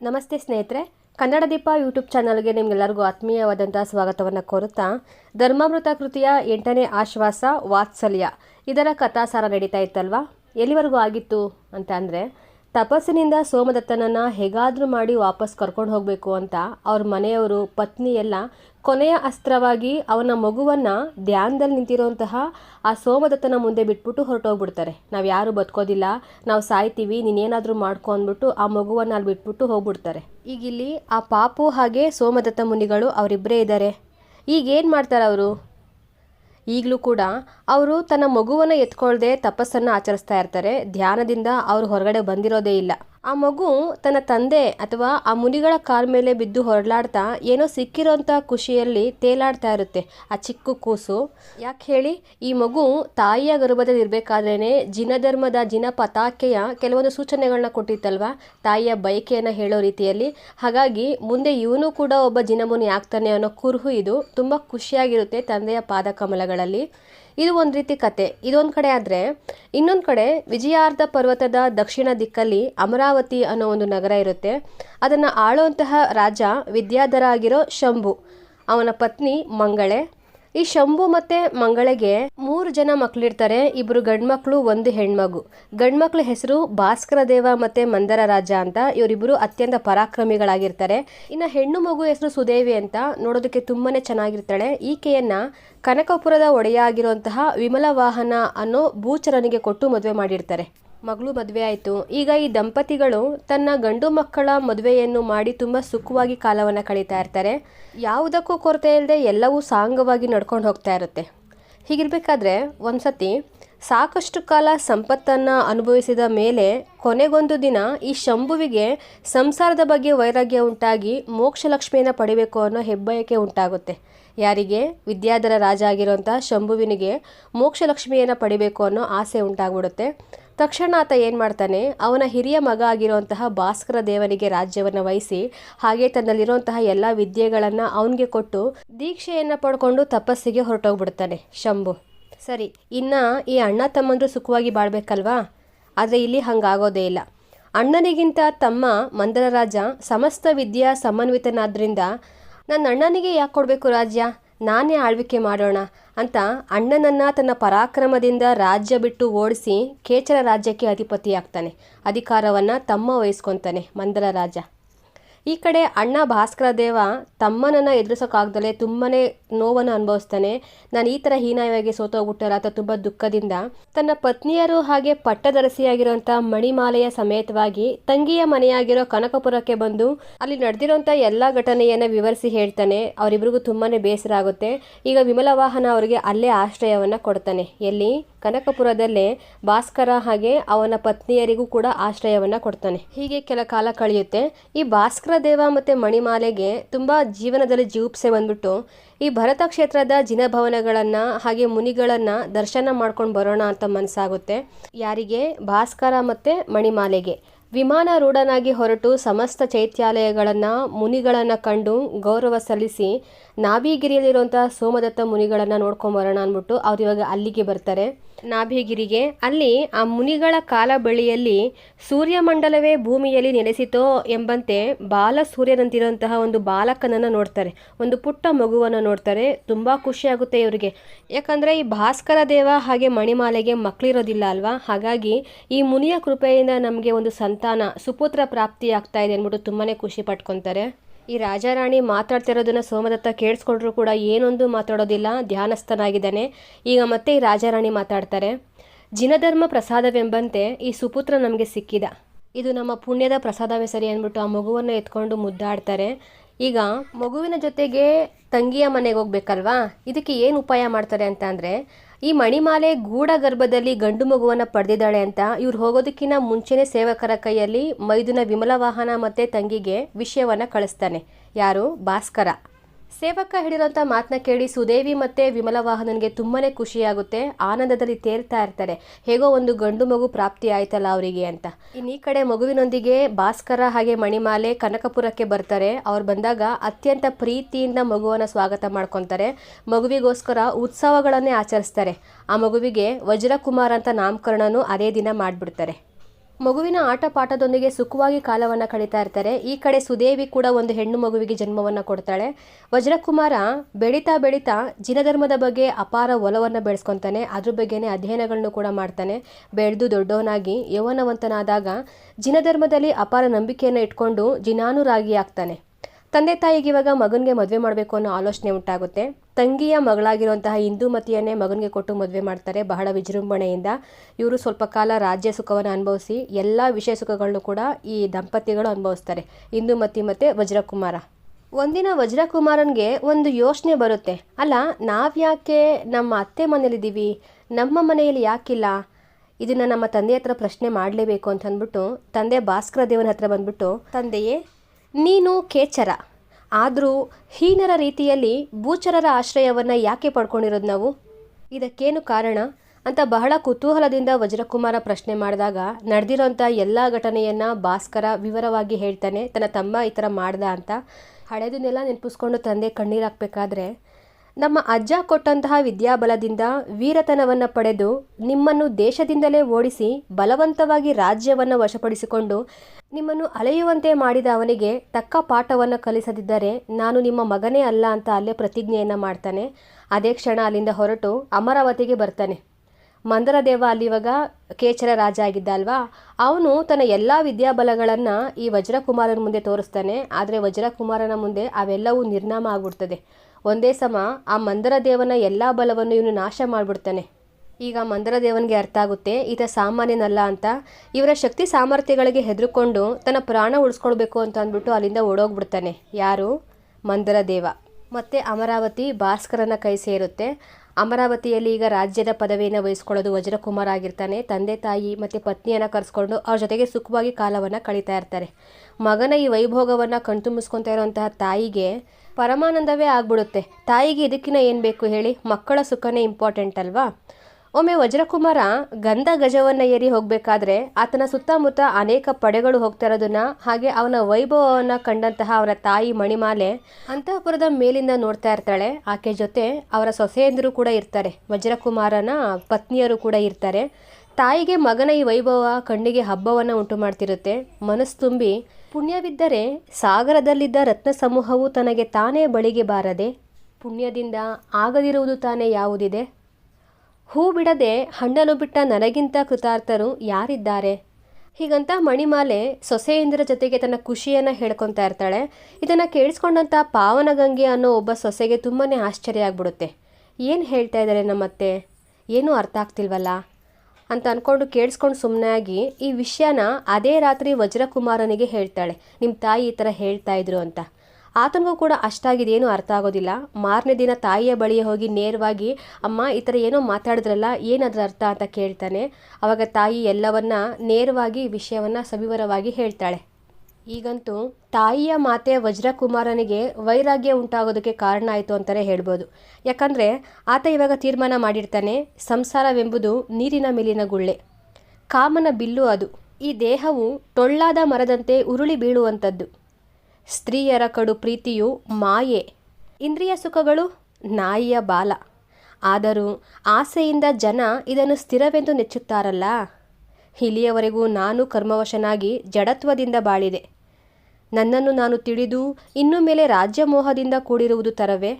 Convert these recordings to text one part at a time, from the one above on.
ನಮಸ್ತೆ ಸ್ನೇಹಿತರೆ, ಕನ್ನಡ ದೀಪ ಯೂಟ್ಯೂಬ್ ಚಾನಲ್ಗೆ ನಿಮಗೆಲ್ಲರಿಗೂ ಆತ್ಮೀಯವಾದಂಥ ಸ್ವಾಗತವನ್ನು ಕೋರುತ್ತಾ, ಧರ್ಮಾಮೃತ ಕೃತಿಯ ಎಂಟನೇ ಆಶ್ವಾಸ ವಾತ್ಸಲ್ಯ. ಇದರ ಕಥಾಸಾರ ನಡೀತಾ ಇತ್ತಲ್ವಾ? ಎಲ್ಲಿವರೆಗೂ ಆಗಿತ್ತು ಅಂತ ಅಂದರೆ ತಪಸ್ಸಿನಿಂದ ಸೋಮದತ್ತನನ್ನು ಹೇಗಾದರೂ ಮಾಡಿ ವಾಪಸ್ ಕರ್ಕೊಂಡು ಹೋಗಬೇಕು ಅಂತ ಅವ್ರ ಮನೆಯವರು, ಪತ್ನಿ ಎಲ್ಲ ಕೊನೆಯ ಅಸ್ತ್ರವಾಗಿ ಅವನ ಮಗುವನ್ನು ಧ್ಯಾನದಲ್ಲಿ ನಿಂತಿರುವಂತಹ ಆ ಸೋಮದತ್ತನ ಮುಂದೆ ಬಿಟ್ಬಿಟ್ಟು ಹೊರಟೋಗ್ಬಿಡ್ತಾರೆ. ನಾವು ಯಾರು ಬದುಕೋದಿಲ್ಲ, ನಾವು ಸಾಯ್ತೀವಿ, ನೀನೇನಾದರೂ ಮಾಡ್ಕೊ ಅಂದ್ಬಿಟ್ಟು ಆ ಮಗುವನ್ನು ಅಲ್ಲಿ ಬಿಟ್ಬಿಟ್ಟು ಹೋಗ್ಬಿಡ್ತಾರೆ. ಈಗಿಲ್ಲಿ ಆ ಪಾಪು ಹಾಗೆ ಸೋಮದತ್ತ ಮುನಿಗಳು ಅವರಿಬ್ಬರೇ ಇದ್ದಾರೆ ಈಗ ಏನು ಮಾಡ್ತಾರೆ ಅವರು ಈಗಲೂ ಕೂಡ ಅವರು ತನ್ನ ಮಗುವನ್ನು ಎತ್ಕೊಳ್ದೆ ತಪಸ್ಸನ್ನು ಆಚರಿಸ್ತಾ ಇರ್ತಾರೆ. ಧ್ಯಾನದಿಂದ ಅವರು ಹೊರಗಡೆ ಬಂದಿರೋದೇ ಇಲ್ಲ. ಆ ಮಗು ತನ್ನ ತಂದೆ ಅಥವಾ ಆ ಮುನಿಗಳ ಕಾಲ ಮೇಲೆ ಬಿದ್ದು ಹೊರಳಾಡ್ತಾ ಏನೋ ಸಿಕ್ಕಿರೋಂಥ ಖುಷಿಯಲ್ಲಿ ತೇಲಾಡ್ತಾ ಇರುತ್ತೆ. ಆ ಚಿಕ್ಕ ಕೂಸು. ಯಾಕೆ ಹೇಳಿ? ಈ ಮಗು ತಾಯಿಯ ಗರ್ಭದಲ್ಲಿ ಇರಬೇಕಾದ್ರೇ ಜಿನಧರ್ಮದ ಜಿನ ಪತಾಕೆಯ ಕೆಲವೊಂದು ಸೂಚನೆಗಳನ್ನ ಕೊಟ್ಟಿತ್ತಲ್ವ? ತಾಯಿಯ ಬಯಕೆಯನ್ನು ಹೇಳೋ ರೀತಿಯಲ್ಲಿ. ಹಾಗಾಗಿ ಮುಂದೆ ಇವನು ಕೂಡ ಒಬ್ಬ ಜಿನಮುನಿ ಆಗ್ತಾನೆ ಅನ್ನೋ ಕುರುಹು ಇದು. ತುಂಬ ಖುಷಿಯಾಗಿರುತ್ತೆ ತಂದೆಯ ಪಾದಕಮಲಗಳಲ್ಲಿ. ಇದು ಒಂದು ರೀತಿ ಕತೆ. ಇದೊಂದು ಕಡೆ ಆದರೆ ಇನ್ನೊಂದು ಕಡೆ ವಿಜಯಾರ್ಧ ಪರ್ವತದ ದಕ್ಷಿಣ ದಿಕ್ಕಲ್ಲಿ ಅಮರಾವತಿ ಅನ್ನೋ ಒಂದು ನಗರ ಇರುತ್ತೆ. ಅದನ್ನು ಆಳುವಂತಹ ರಾಜ ವಿದ್ಯಾಧರ ಆಗಿರೋ ಶಂಭು. ಅವನ ಪತ್ನಿ ಮಂಗಳೆ. ಈ ಶಂಭು ಮತ್ತೆ ಮಂಗಳಿಗೆ ಮೂರು ಜನ ಮಕ್ಕಳಿರ್ತಾರೆ ಇಬ್ರು ಗಂಡ್ಮಕ್ಳು, ಒಂದು ಹೆಣ್ಮಗು. ಗಂಡ್ಮಕ್ಳ ಹೆಸರು ಭಾಸ್ಕರ ದೇವ ಮತ್ತೆ ಮಂದರ ರಾಜ ಅಂತ. ಇವರಿಬ್ರು ಅತ್ಯಂತ ಪರಾಕ್ರಮಿಗಳಾಗಿರ್ತಾರೆ. ಇನ್ನು ಹೆಣ್ಣು ಮಗು ಹೆಸರು ಸುದೇವಿ ಅಂತ ನೋಡೋದಕ್ಕೆ ತುಂಬಾನೇ ಚೆನ್ನಾಗಿರ್ತಾಳೆ. ಈಕೆಯನ್ನ ಕನಕಪುರದ ಒಡೆಯ ಆಗಿರುವಂತಹ ವಿಮಲ ವಾಹನ ಅನ್ನೋ ಭೂಚರನಿಗೆ ಕೊಟ್ಟು ಮದುವೆ ಮಾಡಿರ್ತಾರೆ. ಮಗಳು ಮದುವೆ ಆಯಿತು. ಈಗ ಈ ದಂಪತಿಗಳು ತನ್ನ ಗಂಡು ಮಕ್ಕಳ ಮದುವೆಯನ್ನು ಮಾಡಿ ತುಂಬ ಸುಖವಾಗಿ ಕಾಲವನ್ನು ಕಳೀತಾ ಇರ್ತಾರೆ. ಯಾವುದಕ್ಕೂ ಕೊರತೆ ಇಲ್ಲದೆ ಎಲ್ಲವೂ ಸಾಂಗವಾಗಿ ನಡ್ಕೊಂಡು ಹೋಗ್ತಾ ಇರುತ್ತೆ. ಹೀಗಿರಬೇಕಾದ್ರೆ ಒಂದು ಸತಿ ಸಾಕಷ್ಟು ಕಾಲ ಸಂಪತ್ತನ್ನು ಅನುಭವಿಸಿದ ಮೇಲೆ ಕೊನೆಗೊಂದು ದಿನ ಈ ಶಂಭುವಿಗೆ ಸಂಸಾರದ ಬಗ್ಗೆ ವೈರಾಗ್ಯ ಉಂಟಾಗಿ ಮೋಕ್ಷಲಕ್ಷ್ಮಿಯನ್ನು ಪಡಿಬೇಕು ಅನ್ನೋ ಹೆಬ್ಬಯಕೆ ಉಂಟಾಗುತ್ತೆ. ಯಾರಿಗೆ? ವಿದ್ಯಾಧರ ರಾಜ ಆಗಿರೋಂಥ ಶಂಭುವಿನಿಗೆ ಮೋಕ್ಷಲಕ್ಷ್ಮಿಯನ್ನು ಪಡಿಬೇಕು ಅನ್ನೋ ಆಸೆ ಉಂಟಾಗ್ಬಿಡುತ್ತೆ. ತಕ್ಷಣ ಆತ ಏನು ಮಾಡ್ತಾನೆ, ಅವನ ಹಿರಿಯ ಮಗ ಆಗಿರುವಂತಹ ಭಾಸ್ಕರ ದೇವನಿಗೆ ರಾಜ್ಯವನ್ನು ವಹಿಸಿ, ಹಾಗೆ ತನ್ನಲ್ಲಿರುವಂತಹ ಎಲ್ಲ ವಿದ್ಯೆಗಳನ್ನು ಅವನಿಗೆ ಕೊಟ್ಟು ದೀಕ್ಷೆಯನ್ನು ಪಡ್ಕೊಂಡು ತಪಸ್ಸಿಗೆ ಹೊರಟೋಗ್ಬಿಡ್ತಾನೆ ಶಂಭು. ಸರಿ, ಇನ್ನು ಈ ಅಣ್ಣ ತಮ್ಮಂದರು ಸುಖವಾಗಿ ಬಾಳ್ಬೇಕಲ್ವಾ? ಆದರೆ ಇಲ್ಲಿ ಹಂಗಾಗೋದೇ ಇಲ್ಲ. ಅಣ್ಣನಿಗಿಂತ ತಮ್ಮ ಮಂದರ ರಾಜ ಸಮಸ್ತ ವಿದ್ಯಾ ಸಮನ್ವಿತನಾದ್ರಿಂದ ನನ್ನ ಅಣ್ಣನಿಗೆ ಯಾಕೆ ಕೊಡಬೇಕು ರಾಜ್ಯ? ನಾನೇ ಆಳ್ವಿಕೆ ಮಾಡೋಣ. ಅಂತ ಅಣ್ಣನನ್ನು ತನ್ನ ಪರಾಕ್ರಮದಿಂದ ರಾಜ್ಯ ಬಿಟ್ಟು ಓಡಿಸಿ ಕೇಚರ ರಾಜ್ಯಕ್ಕೆ ಅಧಿಪತಿಯಾಗ್ತಾನೆ. ಅಧಿಕಾರವನ್ನು ತಮ್ಮ ವಹಿಸ್ಕೊತಾನೆ ಮಂದರ ರಾಜ. ಈ ಕಡೆ ಅಣ್ಣ ಭಾಸ್ಕರ ದೇವ ತಮ್ಮನನ್ನು ಎದುರಿಸೋಕ್ಕಾಗ್ದಲೇ ತುಂಬಾ ನೋವನ್ನು ಅನುಭವಿಸ್ತಾನೆ. ನಾನು ಈ ಥರ ಹೀನಾಯವಾಗಿ ಸೋತೋಗ್ಬಿಟ್ಟಲ್ಲ ಅಥವಾ ತುಂಬ ದುಃಖದಿಂದ. ತನ್ನ ಪತ್ನಿಯರು ಹಾಗೆ ಪಟ್ಟದರಸಿಯಾಗಿರುವಂಥ ಮಣಿಮಾಲೆಯ ಸಮೇತವಾಗಿ ತಂಗಿಯ ಮನೆಯಾಗಿರೋ ಕನಕಪುರಕ್ಕೆ ಬಂದು ಅಲ್ಲಿ ನಡೆದಿರೋಂಥ ಎಲ್ಲ ಘಟನೆಯನ್ನು ವಿವರಿಸಿ ಹೇಳ್ತಾನೆ. ಅವರಿಬ್ರಿಗೂ ತುಂಬಾ ಬೇಸರ ಆಗುತ್ತೆ. ಈಗ ವಿಮಲ ವಾಹನ ಅವರಿಗೆ ಅಲ್ಲೇ ಆಶ್ರಯವನ್ನು ಕೊಡ್ತಾನೆ. ಎಲ್ಲಿ? ಕನಕಪುರದಲ್ಲೇ ಭಾಸ್ಕರ ಹಾಗೆ ಅವನ ಪತ್ನಿಯರಿಗೂ ಕೂಡ ಆಶ್ರಯವನ್ನು ಕೊಡ್ತಾನೆ. ಹೀಗೆ ಕೆಲ ಕಾಲ ಕಳೆಯುತ್ತೆ. ಈ ಭಾಸ್ಕರ ದೇವ ಮತ್ತು ಮಣಿಮಾಲೆಗೆ ತುಂಬ ಜೀವನದಲ್ಲಿ ಜೀವಪ್ಸೆ ಬಂದ್ಬಿಟ್ಟು ಈ ಭರತ ಕ್ಷೇತ್ರದ ಜಿನಭವನಗಳನ್ನು ಹಾಗೆ ಮುನಿಗಳನ್ನು ದರ್ಶನ ಮಾಡ್ಕೊಂಡು ಬರೋಣ ಅಂತ ಮನಸ್ಸಾಗುತ್ತೆ ಯಾರಿಗೆ? ಭಾಸ್ಕರ ಮತ್ತು ಮಣಿಮಾಲೆಗೆ. ವಿಮಾನ ರೂಢನಾಗಿ ಹೊರಟು ಸಮಸ್ತ ಚೈತ್ಯಾಲಯಗಳನ್ನು, ಮುನಿಗಳನ್ನು ಕಂಡು ಗೌರವ ಸಲ್ಲಿಸಿ ನಾಭಿಗಿರಿಯಲ್ಲಿರುವಂಥ ಸೋಮದತ್ತ ಮುನಿಗಳನ್ನು ನೋಡ್ಕೊಂಬರೋಣ ಅಂದ್ಬಿಟ್ಟು ಅವ್ರು ಇವಾಗ ಅಲ್ಲಿಗೆ ಬರ್ತಾರೆ. ನಾಭಿಗಿರಿಗೆ ಅಲ್ಲಿ ಆ ಮುನಿಗಳ ಕಾಲ ಬಳಿಯಲ್ಲಿ ಸೂರ್ಯಮಂಡಲವೇ ಭೂಮಿಯಲ್ಲಿ ನೆಲೆಸಿತೋ ಎಂಬಂತೆ ಬಾಲ ಸೂರ್ಯನಂತಿರುವಂತಹ ಒಂದು ಬಾಲಕನನ್ನು ನೋಡ್ತಾರೆ. ಒಂದು ಪುಟ್ಟ ಮಗುವನ್ನು ನೋಡ್ತಾರೆ. ತುಂಬ ಖುಷಿಯಾಗುತ್ತೆ ಇವರಿಗೆ. ಯಾಕಂದರೆ ಈ ಭಾಸ್ಕರ ದೇವ ಹಾಗೆ ಮಣಿಮಾಲೆಗೆ ಮಕ್ಕಳಿರೋದಿಲ್ಲ ಅಲ್ವಾ? ಹಾಗಾಗಿ ಈ ಮುನಿಯ ಕೃಪೆಯಿಂದ ನಮಗೆ ಒಂದು ಸಂತಾನ, ಸುಪುತ್ರ ಪ್ರಾಪ್ತಿ ಆಗ್ತಾ ಇದೆ ಅಂದ್ಬಿಟ್ಟು ತುಂಬಾ ಖುಷಿ ಪಟ್ಕೊತಾರೆ. ಈ ರಾಜಾರಾಣಿ ಮಾತಾಡ್ತಿರೋದನ್ನ ಸೋಮದತ್ತ ಕೇಳಿಸ್ಕೊಂಡ್ರು ಕೂಡ ಏನೊಂದು ಮಾತಾಡೋದಿಲ್ಲ, ಧ್ಯಾನಸ್ಥನಾಗಿದ್ದಾನೆ. ಈಗ ಮತ್ತೆ ಈ ರಾಜಾರಾಣಿ ಮಾತಾಡ್ತಾರೆ. ಜಿನಧರ್ಮ ಪ್ರಸಾದವೆಂಬಂತೆ ಈ ಸುಪುತ್ರ ನಮಗೆ ಸಿಕ್ಕಿದ. ಇದು ನಮ್ಮ ಪುಣ್ಯದ ಪ್ರಸಾದವೇ ಸರಿ ಅಂದ್ಬಿಟ್ಟು ಆ ಮಗುವನ್ನು ಎತ್ಕೊಂಡು ಮುದ್ದಾಡ್ತಾರೆ. ಈಗ ಮಗುವಿನ ಜೊತೆಗೆ ತಂಗಿಯ ಮನೆಗೆ ಹೋಗ್ಬೇಕಲ್ವಾ? ಇದಕ್ಕೆ ಏನು ಉಪಾಯ ಮಾಡ್ತಾರೆ ಅಂತ ಈ ಮಣಿಮಾಲೆ ಗೂಢ ಗರ್ಭದಲ್ಲಿ ಗಂಡು ಮಗುವನ್ನು ಪಡೆದಿದ್ದಾಳೆ ಅಂತ ಇವ್ರು ಹೋಗೋದಕ್ಕಿಂತ ಮುಂಚೆನೇ ಸೇವಕರ ಕೈಯಲ್ಲಿ ಮೈದುನ ವಿಮಲ ವಾಹನ ಮತ್ತೆ ತಂಗಿಗೆ ವಿಷಯವನ್ನು ಕಳಿಸ್ತಾನೆ. ಯಾರು? ಭಾಸ್ಕರ. ಸೇವಕ ಹೇಳಿರೋಂಥ ಮಾತನ್ನ ಕೇಳಿ ಸುದೇವಿ ಮತ್ತು ವಿಮಲ ವಾಹನನಿಗೆ ತುಂಬಾ ಖುಷಿಯಾಗುತ್ತೆ. ಆನಂದದಲ್ಲಿ ತೇರ್ತಾ ಇರ್ತಾರೆ. ಹೇಗೋ ಒಂದು ಗಂಡು ಮಗು ಪ್ರಾಪ್ತಿ ಆಯ್ತಲ್ಲ ಅವರಿಗೆ ಅಂತ. ಇನ್ನು ಕಡೆ ಮಗುವಿನೊಂದಿಗೆ ಭಾಸ್ಕರ ಹಾಗೆ ಮಣಿಮಾಲೆ ಕನಕಪುರಕ್ಕೆ ಬರ್ತಾರೆ. ಅವ್ರು ಬಂದಾಗ ಅತ್ಯಂತ ಪ್ರೀತಿಯಿಂದ ಮಗುವನ್ನು ಸ್ವಾಗತ ಮಾಡ್ಕೊತಾರೆ. ಮಗುವಿಗೋಸ್ಕರ ಉತ್ಸವಗಳನ್ನೇ ಆಚರಿಸ್ತಾರೆ. ಆ ಮಗುವಿಗೆ ವಜ್ರಕುಮಾರ್ ಅಂತ ನಾಮಕರಣನೂ ಅದೇ ದಿನ ಮಾಡಿಬಿಡ್ತಾರೆ. ಮಗುವಿನ ಆಟ ಪಾಠದೊಂದಿಗೆ ಸುಖವಾಗಿ ಕಾಲವನ್ನು ಕಳೀತಾ ಇರ್ತಾರೆ. ಈ ಕಡೆ ಸುದೇವಿ ಕೂಡ ಒಂದು ಹೆಣ್ಣು ಮಗುವಿಗೆ ಜನ್ಮವನ್ನು ಕೊಡ್ತಾಳೆ. ವಜ್ರಕುಮಾರ ಬೆಳೀತಾ ಬೆಳೀತಾ ಜಿನಧರ್ಮದ ಬಗ್ಗೆ ಅಪಾರ ಒಲವನ್ನು ಬೆಳೆಸ್ಕೊತಾನೆ. ಅದ್ರ ಬಗ್ಗೆನೇ ಅಧ್ಯಯನಗಳನ್ನು ಕೂಡ ಮಾಡ್ತಾನೆ. ಬೆಳೆದು ದೊಡ್ಡವನಾಗಿ ಯೌವನವಂತನಾದಾಗ ಜಿನಧರ್ಮದಲ್ಲಿ ಅಪಾರ ನಂಬಿಕೆಯನ್ನು ಇಟ್ಕೊಂಡು ಜಿನಾನುರಾಗಿ ಆಗ್ತಾನೆ ತಂದೆ ತಾಯಿಗೆ ಇವಾಗ ಮಗನಿಗೆ ಮದುವೆ ಮಾಡಬೇಕು ಅನ್ನೋ ಆಲೋಚನೆ ಉಂಟಾಗುತ್ತೆ. ತಂಗಿಯ ಮಗಳಾಗಿರುವಂತಹ ಇಂದುಮತಿಯನ್ನೇ ಮಗನಿಗೆ ಕೊಟ್ಟು ಮದುವೆ ಮಾಡ್ತಾರೆ ಬಹಳ ವಿಜೃಂಭಣೆಯಿಂದ. ಇವರು ಸ್ವಲ್ಪ ಕಾಲ ರಾಜ್ಯ ಸುಖವನ್ನು ಅನುಭವಿಸಿ ಎಲ್ಲ ವಿಷಯ ಸುಖಗಳನ್ನು ಕೂಡ ಈ ದಂಪತಿಗಳು ಅನುಭವಿಸ್ತಾರೆ. ಹಿಂದೂಮತಿ ಮತ್ತು ವಜ್ರಕುಮಾರ. ಒಂದಿನ ವಜ್ರಕುಮಾರನ್ಗೆ ಒಂದು ಯೋಚನೆ ಬರುತ್ತೆ. ಅಲ್ಲ, ನಾವ್ಯಾಕೆ ನಮ್ಮ ಅತ್ತೆ ಮನೇಲಿದ್ದೀವಿ ನಮ್ಮ ಮನೆಯಲ್ಲಿ ಯಾಕಿಲ್ಲ? ಇದನ್ನು ನಮ್ಮ ತಂದೆ ಹತ್ರ ಪ್ರಶ್ನೆ ಮಾಡಲೇಬೇಕು ಅಂತ ಅಂದ್ಬಿಟ್ಟು, ತಂದೆ ಭಾಸ್ಕರ ದೇವನ ಹತ್ರ ಬಂದ್ಬಿಟ್ಟು, ತಂದೆಯೇ ನೀನು ಕೇಚರ. ಆದರೂ ಹೀನರ ರೀತಿಯಲ್ಲಿ ಭೂಚರರ ಆಶ್ರಯವನ್ನು ಯಾಕೆ ಪಡ್ಕೊಂಡಿರೋದು ನಾವು? ಇದಕ್ಕೇನು ಕಾರಣ? ಅಂತ ಬಹಳ ಕುತೂಹಲದಿಂದ ವಜ್ರಕುಮಾರ ಪ್ರಶ್ನೆ ಮಾಡಿದಾಗ ನಡೆದಿರೋಂಥ ಎಲ್ಲ ಘಟನೆಯನ್ನು ಭಾಸ್ಕರ ವಿವರವಾಗಿ ಹೇಳ್ತಾನೆ, ತನ್ನ ತಮ್ಮ ಈ ಥರ ಮಾಡ್ದ ಅಂತ. ಹಳೆದನ್ನೆಲ್ಲ ನೆನಪಿಸ್ಕೊಂಡು ತಂದೆ ಕಣ್ಣೀರಾಗಬೇಕಾದ್ರೆ ನಮ್ಮ ಅಜ್ಜ ಕೊಟ್ಟಂತಹ ವಿದ್ಯಾಬಲದಿಂದ ವೀರತನವನ್ನು ಪಡೆದು ನಿಮ್ಮನ್ನು ದೇಶದಿಂದಲೇ ಓಡಿಸಿ ಬಲವಂತವಾಗಿ ರಾಜ್ಯವನ್ನು ವಶಪಡಿಸಿಕೊಂಡು ನಿಮ್ಮನ್ನು ಅಲೆಯುವಂತೆ ಮಾಡಿದ ಅವನಿಗೆ ತಕ್ಕ ಪಾಠವನ್ನು ಕಲಿಸದಿದ್ದರೆ ನಾನು ನಿಮ್ಮ ಮಗನೇ ಅಲ್ಲ ಅಂತ ಅಲ್ಲೇ ಪ್ರತಿಜ್ಞೆಯನ್ನು ಮಾಡ್ತಾನೆ. ಅದೇ ಕ್ಷಣ ಅಲ್ಲಿಂದ ಹೊರಟು ಅಮರಾವತಿಗೆ ಬರ್ತಾನೆ. ಮಂದರದೇವ ಅಲ್ಲಿ ಇವಾಗ ಕೇಚರ ರಾಜ ಆಗಿದ್ದ ಅಲ್ವಾ ಅವನು ತನ್ನ ಎಲ್ಲ ವಿದ್ಯಾಬಲಗಳನ್ನು ಈ ವಜ್ರಕುಮಾರನ ಮುಂದೆ ತೋರಿಸ್ತಾನೆ. ಆದರೆ ವಜ್ರಕುಮಾರನ ಮುಂದೆ ಅವೆಲ್ಲವೂ ನಿರ್ನಾಮ ಆಗ್ಬಿಡ್ತದೆ. ಒಂದೇ ಸಮ ಆ ಮಂದರದೇವನ ಎಲ್ಲ ಬಲವನ್ನು ಇವನು ನಾಶ ಮಾಡಿಬಿಡ್ತಾನೆ. ಈಗ ಮಂದರದೇವನಿಗೆ ಅರ್ಥ ಆಗುತ್ತೆ, ಈತ ಸಾಮಾನ್ಯನಲ್ಲ ಅಂತ. ಇವರ ಶಕ್ತಿ ಸಾಮರ್ಥ್ಯಗಳಿಗೆ ಹೆದರ್ಕೊಂಡು ತನ್ನ ಪ್ರಾಣ ಉಳಿಸ್ಕೊಳ್ಬೇಕು ಅಂತ ಅಂದ್ಬಿಟ್ಟು ಅಲ್ಲಿಂದ ಓಡೋಗ್ಬಿಡ್ತಾನೆ. ಯಾರು? ಮಂದರದೇವ ಮತ್ತು ಅಮರಾವತಿ ಭಾಸ್ಕರನ ಕೈ ಸೇರುತ್ತೆ. ಅಮರಾವತಿಯಲ್ಲಿ ಈಗ ರಾಜ್ಯದ ಪದವಿಯನ್ನು ವಹಿಸ್ಕೊಳ್ಳೋದು ವಜ್ರಕುಮಾರ್ ಆಗಿರ್ತಾನೆ. ತಂದೆ, ತಾಯಿ ಮತ್ತು ಪತ್ನಿಯನ್ನು ಕರೆಸ್ಕೊಂಡು ಅವ್ರ ಜೊತೆಗೆ ಸುಖವಾಗಿ ಕಾಲವನ್ನು ಕಳೀತಾ ಇರ್ತಾರೆ. ಮಗನ ಈ ವೈಭೋಗವನ್ನು ಕಣ್ತುಂಬಿಸ್ಕೊತಾ ಇರೋಂತಹ ತಾಯಿಗೆ ಪರಮಾನಂದವೇ ಆಗ್ಬಿಡುತ್ತೆ. ತಾಯಿಗೆ ಇದಕ್ಕಿನ ಏನು ಬೇಕು ಹೇಳಿ? ಮಕ್ಕಳ ಸುಖನೇ ಇಂಪಾರ್ಟೆಂಟ್ ಅಲ್ವಾ? ಒಮ್ಮೆ ವಜ್ರಕುಮಾರ ಗಂಧ ಗಜವನ್ನು ಏರಿ ಹೋಗಬೇಕಾದ್ರೆ ಆತನ ಸುತ್ತಮುತ್ತ ಅನೇಕ ಪಡೆಗಳು ಹೋಗ್ತಾ ಇರೋದನ್ನ ಹಾಗೆ ಅವನ ವೈಭವವನ್ನು ಕಂಡಂತಹ ಅವನ ತಾಯಿ ಮಣಿಮಾಲೆ ಅಂತಃಪುರದ ಮೇಲಿಂದ ನೋಡ್ತಾ ಇರ್ತಾಳೆ. ಆಕೆ ಜೊತೆ ಅವರ ಸೊಸೆಯಂದಿರು ಕೂಡ ಇರ್ತಾರೆ. ವಜ್ರಕುಮಾರನ ಪತ್ನಿಯರು ಕೂಡ ಇರ್ತಾರೆ. ತಾಯಿಗೆ ಮಗನ ಈ ವೈಭವ, ಕಣ್ಣಿಗೆ ಹಬ್ಬವನ್ನು ಉಂಟು ಮಾಡ್ತಿರುತ್ತೆ ಮನಸ್ಸು ತುಂಬಿ ಪುಣ್ಯವಿದ್ದರೆ ಸಾಗರದಲ್ಲಿದ್ದ ರತ್ನ ಸಮೂಹವು ತನಗೆ ತಾನೇ ಬಳಿಗೆ ಬಾರದೆ ಪುಣ್ಯದಿಂದ ಆಗದಿರುವುದು ತಾನೇ ಯಾವುದಿದೆ? ಹೂ ಬಿಡದೆ ಹಣ್ಣನ್ನು ಬಿಟ್ಟ ನನಗಿಂತ ಕೃತಾರ್ಥರು ಯಾರಿದ್ದಾರೆ? ಹೀಗಂತ ಮಣಿಮಾಲೆ ಸೊಸೆಯಿಂದರ ಜೊತೆಗೆ ತನ್ನ ಖುಷಿಯನ್ನು ಹೇಳ್ಕೊತಾ ಇರ್ತಾಳೆ. ಇದನ್ನು ಕೇಳಿಸ್ಕೊಂಡಂಥ ಪಾವನಗಂಗೆ ಅನ್ನೋ ಒಬ್ಬ ಸೊಸೆಗೆ ತುಂಬಾ ಆಶ್ಚರ್ಯ ಆಗ್ಬಿಡುತ್ತೆ. ಏನು ಹೇಳ್ತಾ ಇದ್ದಾರೆ ನಮ್ಮತ್ತೆ? ಏನೂ ಅರ್ಥ ಆಗ್ತಿಲ್ವಲ್ಲ? ಅಂತ ಅಂದ್ಕೊಂಡು ಕೇಳಿಸ್ಕೊಂಡು ಸುಮ್ಮನೆ ಆಗಿ ಈ ವಿಷಯನ ಅದೇ ರಾತ್ರಿ ವಜ್ರಕುಮಾರನಿಗೆ ಹೇಳ್ತಾಳೆ. ನಿಮ್ಮ ತಾಯಿ ಈ ಥರ ಹೇಳ್ತಾ ಇದ್ರು ಅಂತ. ಆತನಿಗೂ ಕೂಡ ಅಷ್ಟಾಗಿದೇನು ಅರ್ಥ ಆಗೋದಿಲ್ಲ. ಮಾರನೇ ದಿನ ತಾಯಿಯ ಬಳಿಯ ಹೋಗಿ ನೇರವಾಗಿ, ಅಮ್ಮ, ಈ ಥರ ಏನೋ ಮಾತಾಡಿದ್ರಲ್ಲ, ಏನದ್ರ ಅರ್ಥ ಅಂತ ಕೇಳ್ತಾನೆ. ಅವಾಗ ತಾಯಿ ಎಲ್ಲವನ್ನ ನೇರವಾಗಿ ವಿಷಯವನ್ನು ಸವಿವರವಾಗಿ ಹೇಳ್ತಾಳೆ. ಈಗಂತೂ ತಾಯಿಯ ಮಾತೆ ವಜ್ರಕುಮಾರನಿಗೆ ವೈರಾಗ್ಯ ಉಂಟಾಗೋದಕ್ಕೆ ಕಾರಣ ಆಯಿತು ಅಂತಲೇ ಹೇಳ್ಬೋದು. ಯಾಕಂದರೆ ಆತ ಇವಾಗ ತೀರ್ಮಾನ ಮಾಡಿರ್ತಾನೆ, ಸಂಸಾರವೆಂಬುದು ನೀರಿನ ಮೇಲಿನ ಗುಳ್ಳೆ. ಕಾಮನ ಬಿಲ್ಲು ಅದು. ಈ ದೇಹವು ಟೊಳ್ಳಾದ ಮರದಂತೆ ಉರುಳಿ ಬೀಳುವಂಥದ್ದು. ಸ್ತ್ರೀಯರ ಕಡು ಪ್ರೀತಿಯು ಮಾಯೆ. ಇಂದ್ರಿಯ ಸುಖಗಳು ನಾಯಿಯ ಬಾಲ. ಆದರೂ ಆಸೆಯಿಂದ ಜನ ಇದನ್ನು ಸ್ಥಿರವೆಂದು ನೆಚ್ಚುತ್ತಾರಲ್ಲ? ಇಲ್ಲಿಯವರೆಗೂ ನಾನು ಕರ್ಮವಶನಾಗಿ ಜಡತ್ವದಿಂದ ಬಾಳಿದೆ. ನನ್ನನ್ನು ನಾನು ತಿಳಿದು ಇನ್ನು ಮೇಲೆ ರಾಜ್ಯ ಮೋಹದಿಂದ ಕೂಡಿರುವುದು ತರವೇ?